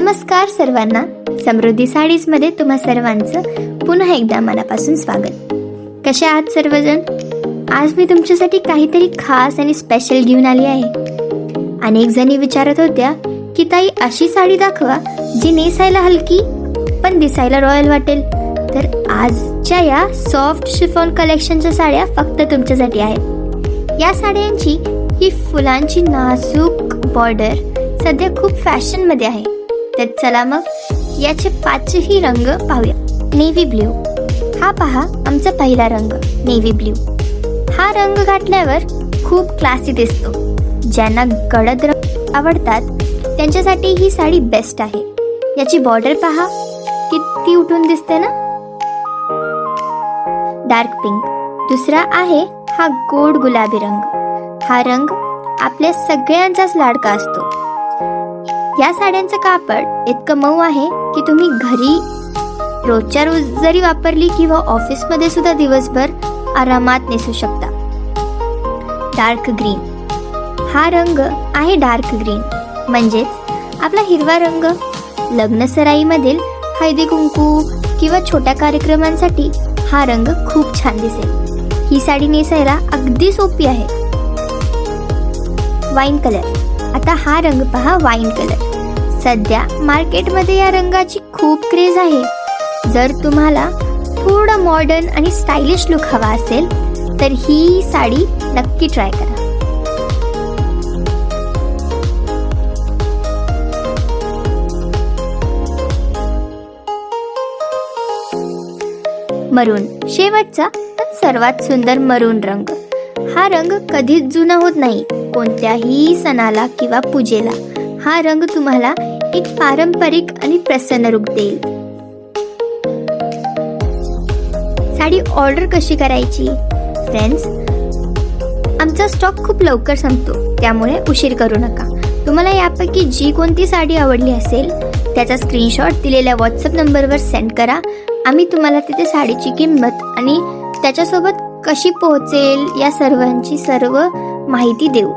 नमस्कार सर्वांना. समृद्धी साडीजमध्ये तुम्हा सर्वांचं पुन्हा एकदा मनापासून स्वागत. कसे आहात सर्वजण? आज मी तुमच्यासाठी काहीतरी खास आणि स्पेशल घेऊन आली आहे. अनेक जणी विचारत होत्या की ताई अशी साडी दाखवा जी नेसायला हलकी पण दिसायला रॉयल वाटेल. तर आजच्या या सॉफ्ट शिफॉन कलेक्शनच्या साड्या फक्त तुमच्यासाठी आहेत. या साड्यांची ही फुलांची नाजूक बॉर्डर सध्या खूप फॅशनमध्ये आहे. तर चला मग याचे पाचही रंग पाहूया. नेव्ही ब्ल्यू हा पहा आमचा पहिला रंग नेव्ही ब्ल्यू हा रंग घातल्यावर खूप क्लासी दिसतो. ज्यांना गडद रंग आवडतात त्यांच्यासाठी ही साडी बेस्ट आहे. याची बॉर्डर पहा. किती उठून दिसते ना? डार्क पिंक दुसरा आहे हा गोड गुलाबी रंग. हा रंग आपल्या सगळ्यांचाच लाडका असतो. या साड्यांचं कापड इतकं मऊ आहे की तुम्ही घरी रोजच्या रोज जरी वापरली किंवा ऑफिसमध्ये सुद्धा दिवसभर आरामात नेसू शकता. Dark green. हा रंग आहे डार्क ग्रीन. म्हणजेच आपला हिरवा रंग लग्नसराईमधील हळदी कुंकू किंवा छोट्या कार्यक्रमांसाठी हा रंग खूप छान दिसेल. ही साडी नेसायला अगदी सोपी आहे. Wine colour. आता हा रंग पहा वाईन कलर. सध्या मार्केटमध्ये या रंगाची खूप क्रेज आहे. जर तुम्हाला थोडा मॉडर्न आणि स्टायलिश लुक हवा असेल तर ही साडी नक्की ट्राय करा. मरून. शेवटचा पण सर्वात सुंदर मरून रंग. हा रंग कधीच जुना होत नाही कोणत्याही सणाला किंवा पूजेला. हा रंग तुम्हाला एक पारंपरिक आणि प्रसन्न रूप देईल. साडी ऑर्डर कशी करायची? फ्रेंड्स आमचा स्टॉक खूप लवकर संपतो त्यामुळे उशीर करू नका. तुम्हाला यापैकी जी कोणती साडी आवडली असेल त्याचा स्क्रीनशॉट दिलेल्या व्हॉट्सअप नंबरवर सेंड करा. आम्ही तुम्हाला तिथे साडीची किंमत आणि त्याच्यासोबत कशी पोहोचेल या सर्वांची सर्व माहिती देऊ.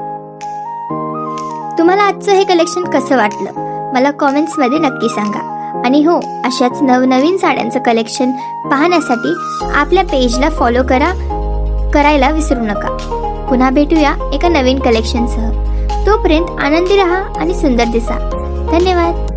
तुम्हाला आजचं हे कलेक्शन कसं वाटलं? मला कॉमेंट्समध्ये नक्की सांगा. आणि हो अशाच नवनवीन साड्यांचं कलेक्शन पाहण्यासाठी आपल्या पेजला फॉलो करा करायला विसरू नका. पुन्हा भेटूया एका नवीन कलेक्शनसह तोपर्यंत आनंदी रहा आणि सुंदर दिसा. धन्यवाद.